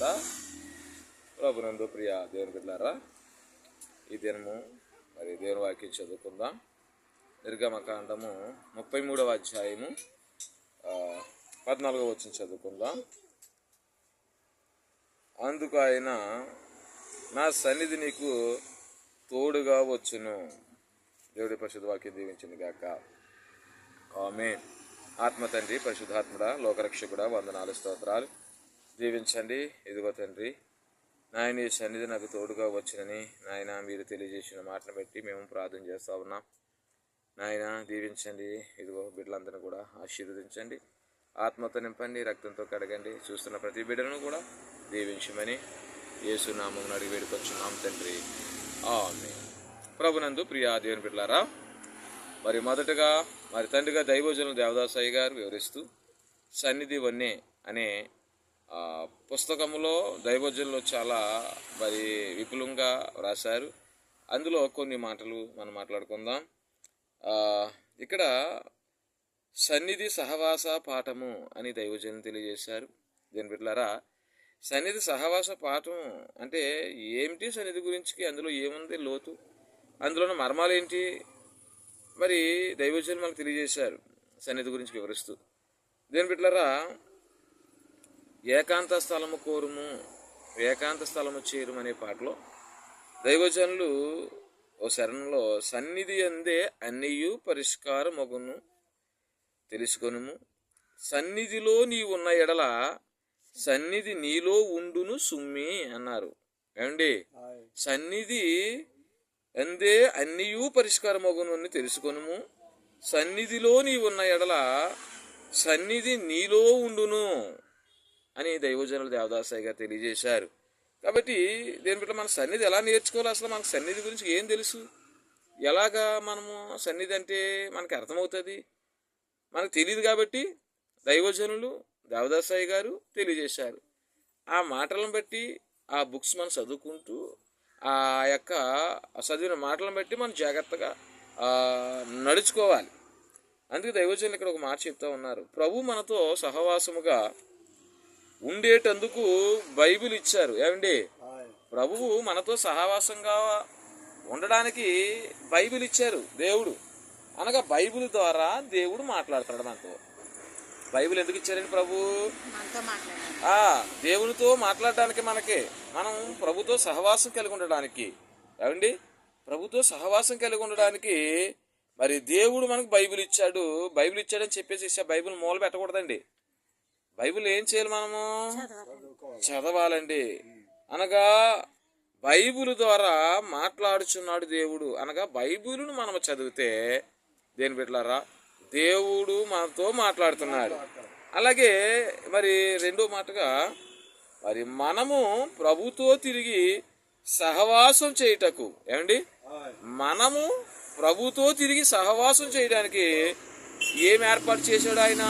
తర్వాత ప్రభునందు ప్రియ దేవుని బిడ్డారా ఈ దినము మరి దేవుని వాక్యం చదువుకుందాం. నిర్గమకాండము ముప్పై మూడవ అధ్యాయము ఆ, పద్నాలుగవ వచ్చిన చదువుకుందాం. అందుకు ఆయన నా సన్నిధి నీకు తోడుగా వచ్చును. దేవుడి పరిశుద్ధ వాక్యం దీవించింది గాక. ఆమె ఆత్మ తండ్రి పరిశుద్ధాత్ముడా లోకరక్షకుడా వందనాలు స్తోత్రాలు. దీవించండి ఇదిగో తండ్రి నాయన ఈ సన్నిధి నాకు తోడుగా వచ్చినని నాయన మీరు తెలియజేసిన మాటను బట్టి మేము ప్రార్థన చేస్తా ఉన్నాం. నాయన దీవించండి. ఇదిగో బిడ్డలందరినీ కూడా ఆశీర్వదించండి. ఆత్మతో నింపండి రక్తంతో కడగండి. చూస్తున్న ప్రతి బిడ్డను కూడా దీవించమని యేసునామం అడిగి వేడుకొచ్చున్నాం తండ్రి. ఆమె ప్రభునందు ప్రియా దేవుని బిడ్డలారా మరి మొదటగా మరి తండ్రిగా దైవజనులు దేవదాసాయి గారు వివరిస్తూ సన్నిధి వన్నే అనే పుస్తకంలో దైవజనులు చాలా మరి విపులంగా రాశారు అందులో కొన్ని మాటలు మనం మాట్లాడుకుందాం. ఇక్కడ సన్నిధి సహవాస పాఠము అని దైవజనులు తెలియజేశారు. దీని బిడ్డలారా సన్నిధి సహవాస పాఠం అంటే ఏమిటి? సన్నిధి గురించి అందులో ఏముంది లోతు? అందులోని మర్మాలు ఏంటి? మరి దైవజనులు మనకు తెలియజేశారు సన్నిధి గురించి వివరిస్తూ. దేని బిడ్డలారా ఏకాంత స్థలము కోరుము ఏకాంత స్థలము చేరుము అనే పాటలో దైవజనులు ఓ శరణంలో సన్నిధి అందే అన్నియు పరిష్కారమగును తెలుసుకొనుము. సన్నిధిలో నీ ఉన్న ఎడల సన్నిధి నీలో ఉండును సుమ్మి అన్నారు. ఏమండి? సన్నిధి అందే అన్నియు పరిష్కారమగును అని తెలుసుకొనుము. సన్నిధిలో నీ ఉన్న ఎడల సన్నిధి నీలో ఉండును. అని దైవజనులు దేవదాసయ్య గారు తెలియజేశారు. కాబట్టి దీని బిడ్డ మన సన్నిధి ఎలా నేర్చుకోవాలి? అసలు మనకు సన్నిధి గురించి ఏం తెలుసు? ఎలాగా మనము సన్నిధి అంటే మనకి అర్థమవుతుంది? మనకు తెలియదు కాబట్టి దైవజనులు దేవదాసాయి గారు తెలియజేశారు. ఆ మాటలను బట్టి ఆ బుక్స్ మనం చదువుకుంటూ ఆ యొక్క చదివిన మాటలను బట్టి మనం జాగ్రత్తగా నడుచుకోవాలి. అందుకే దైవజనులు ఇక్కడ ఒక మాట చెప్తా ఉన్నారు. ప్రభు మనతో సహవాసముగా ఉండేటందుకు బైబిల్ ఇచ్చారు. ఏమండి? ప్రభువు మనతో సహవాసంగా ఉండడానికి బైబిల్ ఇచ్చారు దేవుడు. అనగా బైబిల్ ద్వారా దేవుడు మాట్లాడతాడు మనతో. బైబిల్ ఎందుకు ఇచ్చారండి ప్రభు? ఆ దేవునితో మాట్లాడడానికి మనకి. మనం ప్రభుతో సహవాసం కలిగి ఉండడానికి. ఏమండి? ప్రభుతో సహవాసం కలిగి ఉండడానికి మరి దేవుడు మనకు బైబిల్ ఇచ్చాడు. బైబిల్ ఇచ్చాడని చెప్పేసి ఆ బైబిల్ మూల పెట్టకూడదండి. బైబిల్ ఏం చేయాలి మనము? చదవాలండి. అనగా బైబిల్ ద్వారా మాట్లాడుచున్నాడు దేవుడు. అనగా బైబిలును మనం చదివితే దేని బిడ్డలారా? దేవుడు మనతో మాట్లాడుతున్నాడు. అలాగే మరి రెండో మాటగా మరి మనము ప్రభుతో తిరిగి సహవాసం చేయుటకు ఏమండి? మనము ప్రభుతో తిరిగి సహవాసం చేయడానికి ఏం ఏర్పాటు చేశాడు ఆయన?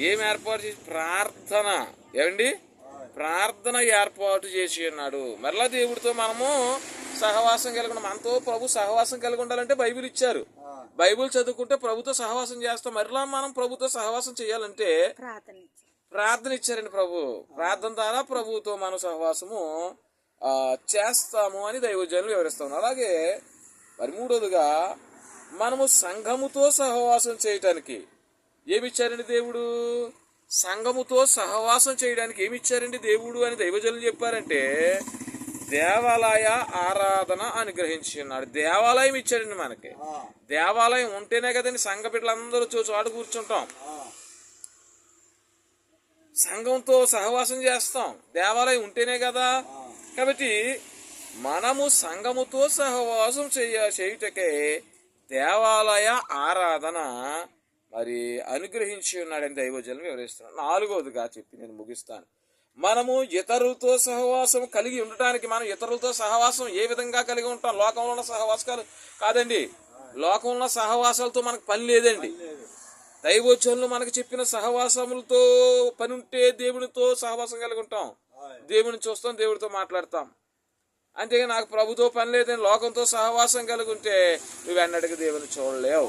ఏం ఏర్పాటు చేసి ప్రార్థన. ఏమండి? ప్రార్థన ఏర్పాటు చేసి ఉన్నాడు మరలా దేవుడితో మనము సహవాసం కలిగి. మనతో ప్రభు సహవాసం కలిగి ఉండాలంటే బైబిల్ ఇచ్చారు. బైబిల్ చదువుకుంటే ప్రభుతో సహవాసం చేస్తాం. మరలా మనం ప్రభుతో సహవాసం చేయాలంటే ప్రార్థన ఇచ్చి. ప్రార్థన ఇచ్చారండి ప్రభు. ప్రార్థన ద్వారా ప్రభువుతో మనం సహవాసము ఆ, చేస్తాము అని దైవజనులు వివరిస్తాం అలాగే మరి మూడోదిగా మనము సంఘముతో సహవాసం చేయటానికి ఏమి ఇచ్చారండి దేవుడు? సంఘముతో సహవాసం చేయడానికి ఏమి ఇచ్చారండి దేవుడు అని దైవజనులు చెప్పారంటే దేవాలయ ఆరాధన అనుగ్రహించి ఉన్నాడు. దేవాలయం ఇచ్చాడండి మనకి. దేవాలయం ఉంటేనే కదండి సంఘ బిడ్డలందరూ చోట కూర్చుంటాం. సంఘంతో సహవాసం చేస్తాం. దేవాలయం ఉంటేనే కదా. కాబట్టి మనము సంఘముతో సహవాసం చేయ చేయుటకే దేవాలయ ఆరాధన మరి అనుగ్రహించి ఉన్నాడని దైవజనం వివరిస్తున్నాను నాలుగవదిగా చెప్పి నేను ముగిస్తాను. మనము ఇతరులతో సహవాసం కలిగి ఉండటానికి మనం ఇతరులతో సహవాసం ఏ విధంగా కలిగి ఉంటాం? లోకంలో ఉన్న సహవాసాలు కాదండి. లోకంలో ఉన్న సహవాసాలతో మనకు పని లేదండి. దైవోచనులు మనకు చెప్పిన సహవాసములతో పని ఉంటే దేవునితో సహవాసం కలిగి ఉంటాం. దేవుని చూస్తాం దేవుడితో మాట్లాడతాం. అంతేగా నాకు ప్రభుతో పని లేదని లోకంతో సహవాసం కలిగి ఉంటే నువ్వు దేవుని చూడలేవు.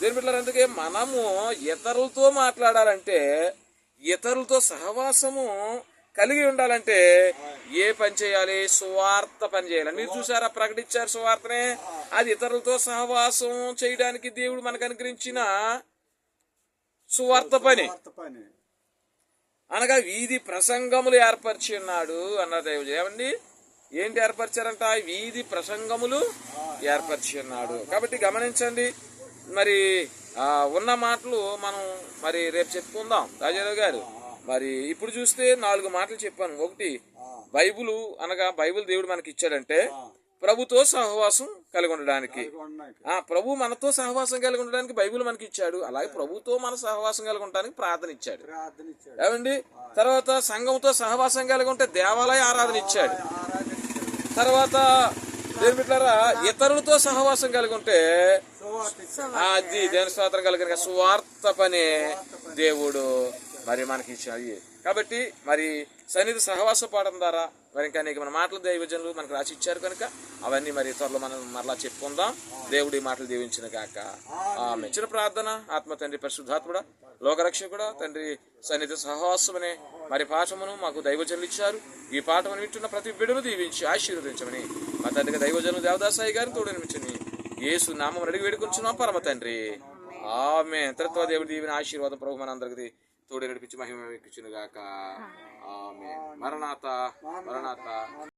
దేని బిడ్డలారా అందుకే మనము ఇతరులతో మాట్లాడాలంటే ఇతరులతో సహవాసము కలిగి ఉండాలంటే ఏ పని చేయాలి? సువార్త పని చేయాలి. మీరు చూసారా ప్రకటించారు సువార్తనే? అది ఇతరులతో సహవాసం చేయడానికి దేవుడు మనకు అనుగ్రహించిన సువార్త పని పని. అనగా వీధి ప్రసంగములు ఏర్పరిచి ఉన్నాడు అన్న దేవుడు. ఏమండి? ఏంటి ఏర్పరిచారంట? వీధి ప్రసంగములు ఏర్పరిచి ఉన్నాడు కాబట్టి గమనించండి మరి ఆ, ఉన్న మాటలు మనం మరి రేపు చెప్పుకుందాం. రాజారావు గారు మరి ఇప్పుడు చూస్తే నాలుగు మాటలు చెప్పాను. ఒకటి బైబుల్ అనగా బైబిల్ దేవుడు మనకి ఇచ్చాడంటే ప్రభుతో సహవాసం కలిగి ఉండడానికి ఆ ప్రభు మనతో సహవాసం కలిగి ఉండడానికి బైబిల్ మనకి ఇచ్చాడు. అలాగే ప్రభుతో మన సహవాసం కలిగి ఉండడానికి ప్రార్థన ఇచ్చాడు. ఏమండి? తర్వాత సంఘంతో సహవాసం కలిగి ఉంటే దేవాలయ ఆరాధన ఇచ్చాడు. తర్వాత బిడ్డలారా ఇతరులతో సహవాసం కలిగి ఉంటే అది దేని స్తోత్రం కలిగిన సువార్త పనే దేవుడు మరి మనకి ఇచ్చాయి. కాబట్టి మరి సన్నిధి సహవాస పాఠం ద్వారా మరి ఇంకా అనేక మన మాటలు దైవజనులు మనకు రాసి ఇచ్చారు కనుక అవన్నీ మరి త్వరలో మనం మరలా చెప్పుకుందాం. దేవుడి మాటలు దీవించిన కాక ఆ మెచ్చిన ప్రార్థన ఆత్మ తండ్రి పరిశుద్ధాత్ముడా లోకరక్షకుడా తండ్రి సన్నిధి సహవాసమనే మరి పాఠమును మాకు దైవజనులు ఇచ్చారు. ఈ పాఠమును వింటున్న ప్రతి బిడును దీవించి ఆశీర్వదించమని మా తండ్రి దైవజనులు దేవదాసాయి గారిని తోడనిపించని యేసు నామం అడిగి వేడుకొంచున్నాం. పరమ తండ్రి. ఆమె తత్వ దేవుడి దీవిన ఆశీర్వాదం ప్రభు మనందరికి తోడు నడిపించి మహిమ ఎక్కించును గాక ఆమె మరణాత మరణాత.